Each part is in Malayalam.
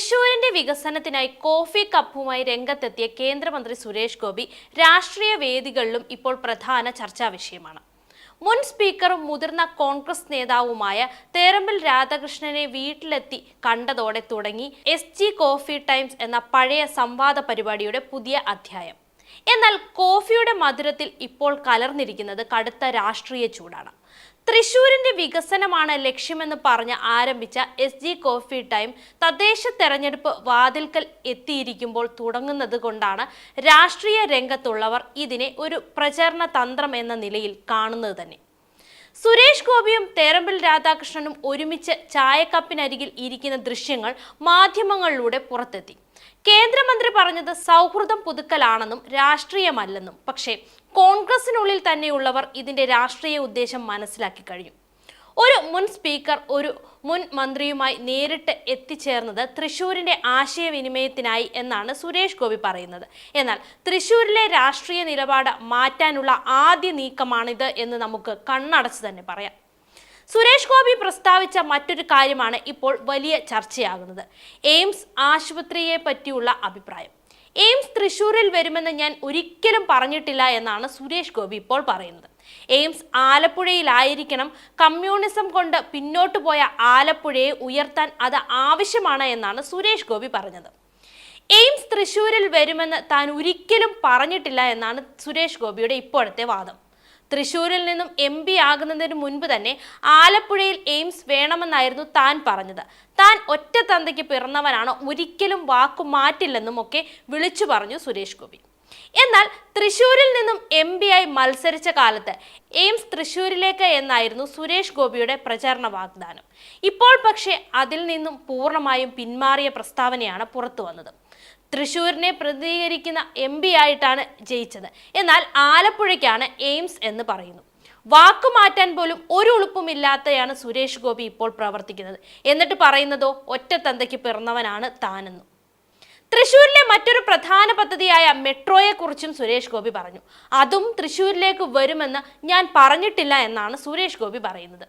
തൃശൂരിന്റെ വികസനത്തിനായി കോഫി കപ്പുമായി രംഗത്തെത്തിയ കേന്ദ്രമന്ത്രി സുരേഷ് ഗോപി രാഷ്ട്രീയ വേദികളിലും ഇപ്പോൾ പ്രധാന ചർച്ചാ വിഷയമാണ്. മുൻ സ്പീക്കറും മുതിർന്ന കോൺഗ്രസ് നേതാവുമായ തേറമ്പിൽ രാധാകൃഷ്ണനെ വീട്ടിലെത്തി കണ്ടതോടെ തുടങ്ങി എസ് ജി കോഫി ടൈംസ് എന്ന പഴയ സംവാദ പരിപാടിയുടെ പുതിയ അധ്യായം. എന്നാൽ കോഫിയുടെ മധുരത്തിൽ ഇപ്പോൾ കലർന്നിരിക്കുന്നത് കടുത്ത രാഷ്ട്രീയ ചൂടാണ്. തൃശൂരിന്റെ വികസനമാണ് ലക്ഷ്യമെന്ന് പറഞ്ഞ് ആരംഭിച്ച എസ് ജി കോഫി ടൈം തദ്ദേശ തെരഞ്ഞെടുപ്പ് വാതിൽക്കൽ എത്തിയിരിക്കുമ്പോൾ തുടങ്ങുന്നത് കൊണ്ടാണ് രാഷ്ട്രീയ രംഗത്തുള്ളവർ ഇതിനെ ഒരു പ്രചരണ തന്ത്രം എന്ന നിലയിൽ കാണുന്നത് തന്നെ. സുരേഷ് ഗോപിയും തേരമ്പിൽ രാധാകൃഷ്ണനും ഒരുമിച്ച് ചായക്കപ്പിനരികിൽ ഇരിക്കുന്ന ദൃശ്യങ്ങൾ മാധ്യമങ്ങളിലൂടെ പുറത്തെത്തി. കേന്ദ്രമന്ത്രി പറഞ്ഞത് സൗഹൃദം പുതുക്കലാണെന്നും രാഷ്ട്രീയമല്ലെന്നും. പക്ഷേ കോൺഗ്രസിനുള്ളിൽ തന്നെയുള്ളവർ ഇതിന്റെ രാഷ്ട്രീയ ഉദ്ദേശം മനസ്സിലാക്കി കഴിഞ്ഞു. ഒരു മുൻ സ്പീക്കർ ഒരു മുൻ മന്ത്രിയുമായി നേരിട്ട് എത്തിച്ചേർന്നത് തൃശൂരിന്റെ ആശയവിനിമയത്തിനായി എന്നാണ് സുരേഷ് ഗോപി പറയുന്നത്. എന്നാൽ തൃശൂരിലെ രാഷ്ട്രീയ നിലപാട് മാറ്റാനുള്ള ആദ്യ നീക്കമാണിത് എന്ന് നമുക്ക് കണ്ണടച്ച് തന്നെ പറയാം. സുരേഷ് ഗോപി പ്രസ്താവിച്ച മറ്റൊരു കാര്യമാണ് ഇപ്പോൾ വലിയ ചർച്ചയാകുന്നത്. എയിംസ് ആശുപത്രിയെ പറ്റിയുള്ള അഭിപ്രായം. എയിംസ് തൃശൂരിൽ വരുമെന്ന് ഞാൻ ഒരിക്കലും പറഞ്ഞിട്ടില്ല എന്നാണ് സുരേഷ് ഗോപി ഇപ്പോൾ പറയുന്നത്. എയിംസ് ആലപ്പുഴയിലായിരിക്കണം. കമ്മ്യൂണിസം കൊണ്ട് പിന്നോട്ടു പോയ ആലപ്പുഴയെ ഉയർത്താൻ അത് ആവശ്യമാണ് എന്നാണ് സുരേഷ് ഗോപി പറഞ്ഞത്. എയിംസ് തൃശൂരിൽ വരുമെന്ന് താൻ ഒരിക്കലും പറഞ്ഞിട്ടില്ല എന്നാണ് സുരേഷ് ഗോപിയുടെ ഇപ്പോഴത്തെ വാദം. തൃശൂരിൽ നിന്നും എം പി ആകുന്നതിന് മുൻപ് തന്നെ ആലപ്പുഴയിൽ എയിംസ് വേണമെന്നായിരുന്നു താൻ പറഞ്ഞത്. താൻ ഒറ്റ തന്തയ്ക്ക് പിറന്നവനാണ് ഒരിക്കലും വാക്കു മാറ്റില്ലെന്നും ഒക്കെ വിളിച്ചു പറഞ്ഞു സുരേഷ് ഗോപി. എന്നാൽ തൃശൂരിൽ നിന്നും എം പി ആയി മത്സരിച്ച കാലത്ത് എയിംസ് തൃശൂരിലേക്ക് എന്നായിരുന്നു സുരേഷ് ഗോപിയുടെ പ്രചാരണ വാഗ്ദാനം. ഇപ്പോൾ പക്ഷേ അതിൽ നിന്നും പൂർണമായും പിന്മാറിയ പ്രസ്താവനയാണ് പുറത്തു വന്നത്. തൃശൂരിനെ പ്രതിനിധീകരിക്കുന്ന എം ആയിട്ടാണ് ജയിച്ചത്. എന്നാൽ ആലപ്പുഴയ്ക്കാണ് എയിംസ് എന്ന് പറയുന്നു. വാക്കു മാറ്റാൻ പോലും ഒരു ഉളുപ്പുമില്ലാത്തയാണ് സുരേഷ് ഗോപി ഇപ്പോൾ പ്രവർത്തിക്കുന്നത്. എന്നിട്ട് പറയുന്നതോ ഒറ്റ തന്തയ്ക്ക് പിറന്നവനാണ് താനെന്നും. തൃശൂരിലെ മറ്റൊരു പ്രധാന പദ്ധതിയായ മെട്രോയെക്കുറിച്ചും സുരേഷ് ഗോപി പറഞ്ഞു. അതും തൃശൂരിലേക്ക് വരുമെന്ന് ഞാൻ പറഞ്ഞിട്ടില്ല എന്നാണ് സുരേഷ് ഗോപി പറയുന്നത്.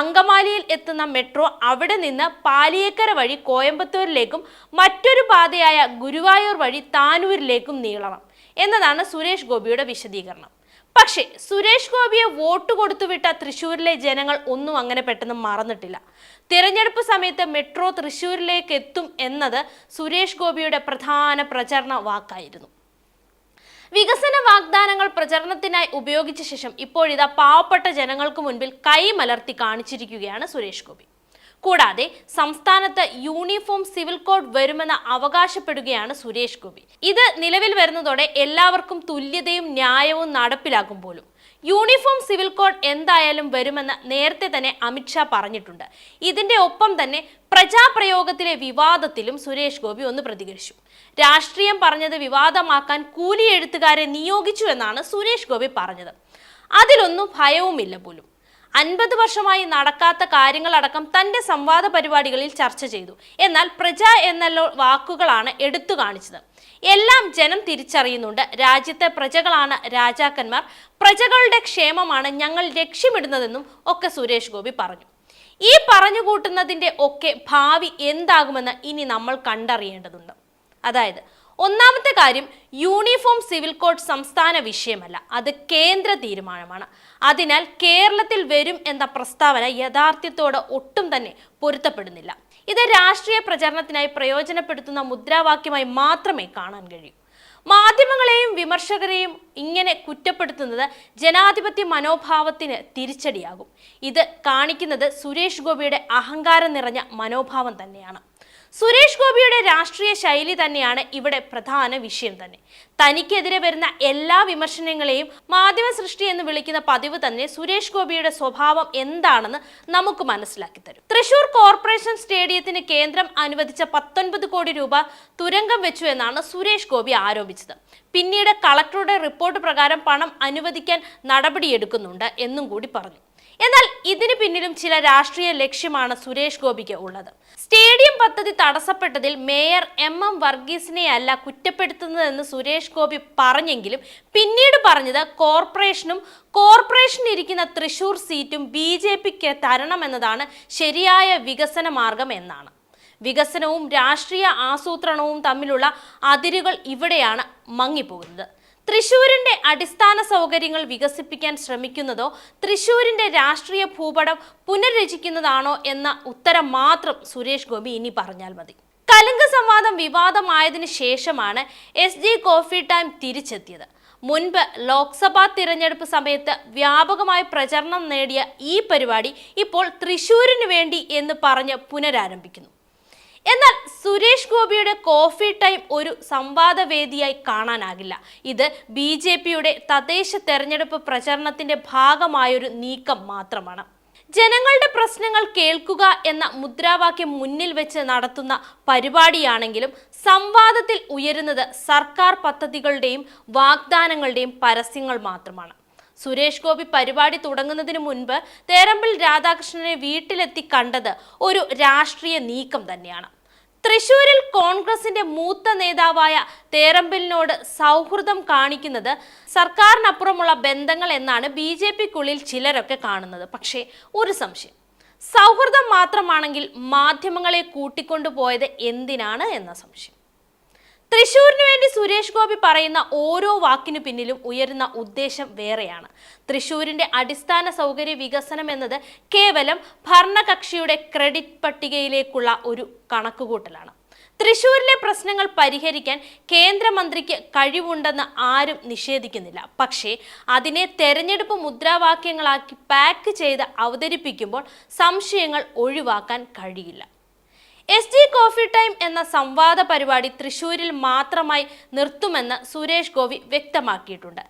അങ്കമാലിയിൽ എത്തുന്ന മെട്രോ അവിടെ നിന്ന് പാലിയേക്കര വഴി കോയമ്പത്തൂരിലേക്കും മറ്റൊരു പാതയായ ഗുരുവായൂർ വഴി താനൂരിലേക്കും നീളണം എന്നതാണ് സുരേഷ് ഗോപിയുടെ വിശദീകരണം. പക്ഷേ സുരേഷ് ഗോപിയെ വോട്ട് കൊടുത്തുവിട്ട തൃശ്ശൂരിലെ ജനങ്ങൾ ഒന്നും അങ്ങനെ പെട്ടെന്ന് മറന്നിട്ടില്ല. തിരഞ്ഞെടുപ്പ് സമയത്ത് മെട്രോ തൃശൂരിലേക്ക് എത്തും എന്നത് സുരേഷ് ഗോപിയുടെ പ്രധാന പ്രചരണ വാക്കായിരുന്നു. വികസന വാഗ്ദാനങ്ങൾ പ്രചരണത്തിനായി ഉപയോഗിച്ച ശേഷം ഇപ്പോഴിതാ പാവപ്പെട്ട ജനങ്ങൾക്ക് മുൻപിൽ കൈമലർത്തി കാണിച്ചിരിക്കുകയാണ് സുരേഷ് ഗോപി. കൂടാതെ സംസ്ഥാനത്ത് യൂണിഫോം സിവിൽ കോഡ് വരുമെന്ന് അവകാശപ്പെടുകയാണ് സുരേഷ് ഗോപി. ഇത് നിലവിൽ വരുന്നതോടെ എല്ലാവർക്കും തുല്യതയും ന്യായവും നടപ്പിലാകും പോലും. യൂണിഫോം സിവിൽ കോഡ് എന്തായാലും വരുമെന്ന് നേരത്തെ തന്നെ അമിത്ഷാ പറഞ്ഞിട്ടുണ്ട്. ഇതിന്റെ ഒപ്പം തന്നെ പ്രജാപ്രയോഗത്തിലെ വിവാദത്തിലും സുരേഷ് ഗോപി ഒന്ന് പ്രതികരിച്ചു. രാഷ്ട്രീയം പറഞ്ഞത് വിവാദമാക്കാൻ കൂലി എഴുത്തുകാരെ നിയോഗിച്ചു എന്നാണ് സുരേഷ് ഗോപി പറഞ്ഞത്. അതിലൊന്നും ഭയവുമില്ല പോലും. അൻപത് വർഷമായി നടക്കാത്ത കാര്യങ്ങളടക്കം തന്റെ സംവാദ പരിപാടികളിൽ ചർച്ച ചെയ്തു. എന്നാൽ പ്രജ എന്നല്ലോ വാക്കുകളാണ് എടുത്തു കാണിച്ചത്. എല്ലാം ജനം തിരിച്ചറിയുന്നുണ്ട്. രാജ്യത്തെ പ്രജകളാണ് രാജാക്കന്മാർ. പ്രജകളുടെ ക്ഷേമമാണ് ഞങ്ങൾ ലക്ഷ്യമിടുന്നതെന്നും ഒക്കെ സുരേഷ് ഗോപി പറഞ്ഞു. ഈ പറഞ്ഞു കൂട്ടുന്നതിന്റെ ഒക്കെ ഭാവി എന്താകുമെന്ന് ഇനി നമ്മൾ കണ്ടറിയേണ്ടതുണ്ട്. അതായത് ഒന്നാമത്തെ കാര്യം യൂണിഫോം സിവിൽ കോഡ് സംസ്ഥാന വിഷയമല്ല. അത് കേന്ദ്ര തീരുമാനമാണ്. അതിനാൽ കേരളത്തിൽ വരും എന്ന പ്രസ്താവന യഥാർത്ഥ്യത്തോട് ഒട്ടും തന്നെ പൊരുത്തപ്പെടുന്നില്ല. ഇത് രാഷ്ട്രീയ പ്രചരണത്തിനായി പ്രയോജനപ്പെടുത്തുന്ന മുദ്രാവാക്യമായി മാത്രമേ കാണാൻ കഴിയൂ. മാധ്യമങ്ങളെയും വിമർശകരെയും ഇങ്ങനെ കുറ്റപ്പെടുത്തുന്നത് ജനാധിപത്യ മനോഭാവത്തിന് തിരിച്ചടിയാകും. ഇത് കാണിക്കുന്നത് സുരേഷ് ഗോപിയുടെ അഹങ്കാരം നിറഞ്ഞ മനോഭാവം തന്നെയാണ്. സുരേഷ് ഗോപിയുടെ രാഷ്ട്രീയ ശൈലി തന്നെയാണ് ഇവിടെ പ്രധാന വിഷയം തന്നെ. തനിക്കെതിരെ വരുന്ന എല്ലാ വിമർശനങ്ങളെയും മാധ്യമ സൃഷ്ടി എന്ന് വിളിക്കുന്ന പതിവ് തന്നെ സുരേഷ് ഗോപിയുടെ സ്വഭാവം എന്താണെന്ന് നമുക്ക് മനസ്സിലാക്കി തരും. തൃശൂർ കോർപ്പറേഷൻ സ്റ്റേഡിയത്തിന് കേന്ദ്രം അനുവദിച്ച പത്തൊൻപത് കോടി രൂപ തുരങ്കം വെച്ചു എന്നാണ് സുരേഷ് ഗോപി ആരോപിച്ചത്. പിന്നീട് കളക്ടറുടെ റിപ്പോർട്ട് പ്രകാരം പണം അനുവദിക്കാൻ നടപടിയെടുക്കുന്നുണ്ട് എന്നും കൂടി പറഞ്ഞു. എന്നാൽ ഇതിന് പിന്നിലും ചില രാഷ്ട്രീയ ലക്ഷ്യമാണ് സുരേഷ് ഗോപിക്ക് ഉള്ളത്. സ്റ്റേഡിയം പദ്ധതി തടസ്സപ്പെട്ടതിൽ മേയർ എം എം വർഗീസിനെയല്ല കുറ്റപ്പെടുത്തുന്നതെന്ന് സുരേഷ് ഗോപി പറഞ്ഞെങ്കിലും പിന്നീട് പറഞ്ഞത് കോർപ്പറേഷനും കോർപ്പറേഷൻ ഇരിക്കുന്ന തൃശൂർ സീറ്റും ബി ജെ പിക്ക് തരണമെന്നതാണ് ശരിയായ വികസന മാർഗം എന്നാണ്. വികസനവും രാഷ്ട്രീയ ആസൂത്രണവും തമ്മിലുള്ള അതിരുകൾ ഇവിടെയാണ് മങ്ങിപ്പോകുന്നത്. തൃശൂരിന്റെ അടിസ്ഥാന സൗകര്യങ്ങൾ വികസിപ്പിക്കാൻ ശ്രമിക്കുന്നതോ തൃശൂരിന്റെ രാഷ്ട്രീയ ഭൂപടം പുനർരചിക്കുന്നതാണോ എന്ന ഉത്തരം മാത്രം സുരേഷ് ഗോപി ഇനി പറഞ്ഞാൽ മതി. കലുങ്ക് സംവാദം വിവാദമായതിനു ശേഷമാണ് എസ് ജി കോഫി ടൈം തിരിച്ചെത്തിയത്. മുൻപ് ലോക്സഭാ തിരഞ്ഞെടുപ്പ് സമയത്ത് വ്യാപകമായ പ്രചരണം നേടിയ ഈ പരിപാടി ഇപ്പോൾ തൃശൂരിന് വേണ്ടി എന്ന് പറഞ്ഞ് പുനരാരംഭിക്കുന്നു. എന്നാൽ സുരേഷ് ഗോപിയുടെ കോഫി ടൈം ഒരു സംവാദവേദിയായി കാണാനാകില്ല. ഇത് ബി ജെ പിയുടെ തദ്ദേശ തെരഞ്ഞെടുപ്പ് പ്രചരണത്തിന്റെ ഭാഗമായൊരു നീക്കം മാത്രമാണ്. ജനങ്ങളുടെ പ്രശ്നങ്ങൾ കേൾക്കുക എന്ന മുദ്രാവാക്യം മുന്നിൽ വെച്ച് നടത്തുന്ന പരിപാടിയാണെങ്കിലും സംവാദത്തിൽ ഉയരുന്നത് സർക്കാർ പദ്ധതികളുടെയും വാഗ്ദാനങ്ങളുടെയും പരസ്യങ്ങൾ മാത്രമാണ്. സുരേഷ് ഗോപി പരിപാടി തുടങ്ങുന്നതിന് മുൻപ് തേരമ്പിൽ രാധാകൃഷ്ണനെ വീട്ടിലെത്തി കണ്ടത് ഒരു രാഷ്ട്രീയ നീക്കം തന്നെയാണ്. തൃശൂരിൽ കോൺഗ്രസിന്റെ മൂത്ത നേതാവായ തേരമ്പിലിനോട് സൗഹൃദം കാണിക്കുന്നത് സർക്കാരിനപ്പുറമുള്ള ബന്ധങ്ങൾ എന്നാണ് ബി ജെ പിക്കുള്ളിൽ ചിലരൊക്കെ കാണുന്നത്. പക്ഷേ ഒരു സംശയം. സൗഹൃദം മാത്രമാണെങ്കിൽ മാധ്യമങ്ങളെ കൂട്ടിക്കൊണ്ടുപോയത് എന്തിനാണ് എന്ന സംശയം. തൃശൂരിന് വേണ്ടി സുരേഷ് ഗോപി പറയുന്ന ഓരോ വാക്കിനു പിന്നിലും ഉയരുന്ന ഉദ്ദേശം വേറെയാണ്. തൃശൂരിന്റെ അടിസ്ഥാന സൗകര്യ വികസനം എന്നത് കേവലം ഭരണകക്ഷിയുടെ ക്രെഡിറ്റ് പട്ടികയിലേക്കുള്ള ഒരു കണക്കുകൂട്ടലാണ്. തൃശൂരിലെ പ്രശ്നങ്ങൾ പരിഹരിക്കാൻ കേന്ദ്രമന്ത്രിക്ക് കഴിവുണ്ടെന്ന് ആരും നിഷേധിക്കുന്നില്ല. പക്ഷേ അതിനെ തെരഞ്ഞെടുപ്പ് മുദ്രാവാക്യങ്ങളാക്കി പാക്ക് ചെയ്ത് അവതരിപ്പിക്കുമ്പോൾ സംശയങ്ങൾ ഒഴിവാക്കാൻ കഴിയില്ല. എസ് ജി കോഫി ടൈം എന്ന സംവാദ പരിപാടി തൃശൂരിൽ മാത്രമായി നിർത്തുമെന്ന് സുരേഷ് ഗോപി വ്യക്തമാക്കിയിട്ടുണ്ട്.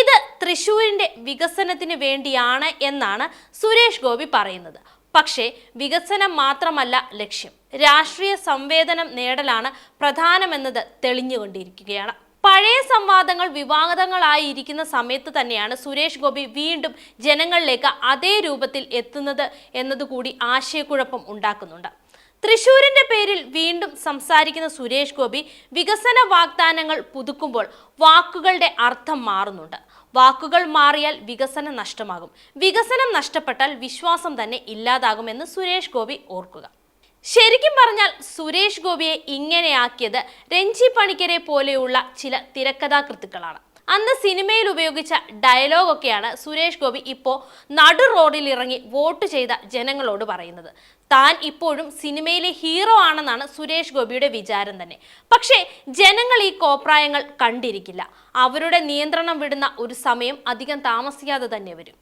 ഇത് തൃശൂരിന്റെ വികസനത്തിന് വേണ്ടിയാണ് എന്നാണ് സുരേഷ് ഗോപി പറയുന്നത്. പക്ഷേ വികസനം മാത്രമല്ല ലക്ഷ്യം. രാഷ്ട്രീയ സംവേദനം നേടലാണ് പ്രധാനമെന്നത് തെളിഞ്ഞുകൊണ്ടിരിക്കുകയാണ്. പഴയ സംവാദങ്ങൾ വിവാദങ്ങളായി ഇരിക്കുന്ന സമയത്ത് തന്നെയാണ് സുരേഷ് ഗോപി വീണ്ടും ജനങ്ങളിലേക്ക് അതേ രൂപത്തിൽ എത്തുന്നത് എന്നതുകൂടി ആശയക്കുഴപ്പം ഉണ്ടാക്കുന്നുണ്ട്. തൃശൂരിന്റെ പേരിൽ വീണ്ടും സംസാരിക്കുന്ന സുരേഷ് ഗോപി വികസന വാഗ്ദാനങ്ങൾ പുതുക്കുമ്പോൾ വാക്കുകളുടെ അർത്ഥം മാറുന്നുണ്ട്. വാക്കുകൾ മാറിയാൽ വികസനം നഷ്ടമാകും. വികസനം നഷ്ടപ്പെട്ടാൽ വിശ്വാസം തന്നെ ഇല്ലാതാകുമെന്ന് സുരേഷ് ഗോപി ഓർക്കുക. ശരിക്കും പറഞ്ഞാൽ സുരേഷ് ഗോപിയെ ഇങ്ങനെയാക്കിയത് രഞ്ജി പണിക്കരെ പോലെയുള്ള ചില തിരക്കഥാകൃത്തുക്കളാണ്. അന്ന് സിനിമയിൽ ഉപയോഗിച്ച ഡയലോഗൊക്കെയാണ് സുരേഷ് ഗോപി ഇപ്പോൾ നടു റോഡിൽ ഇറങ്ങി വോട്ട് ചെയ്ത ജനങ്ങളോട് പറയുന്നത്. താൻ ഇപ്പോഴും സിനിമയിലെ ഹീറോ ആണെന്നാണ് സുരേഷ് ഗോപിയുടെ വിചാരം തന്നെ. പക്ഷേ ജനങ്ങൾ ഈ കോപ്രായങ്ങൾ കണ്ടിരിക്കില്ല. അവരുടെ നിയന്ത്രണം വിടുന്ന ഒരു സമയം അധികം താമസിക്കാതെ തന്നെ വരും.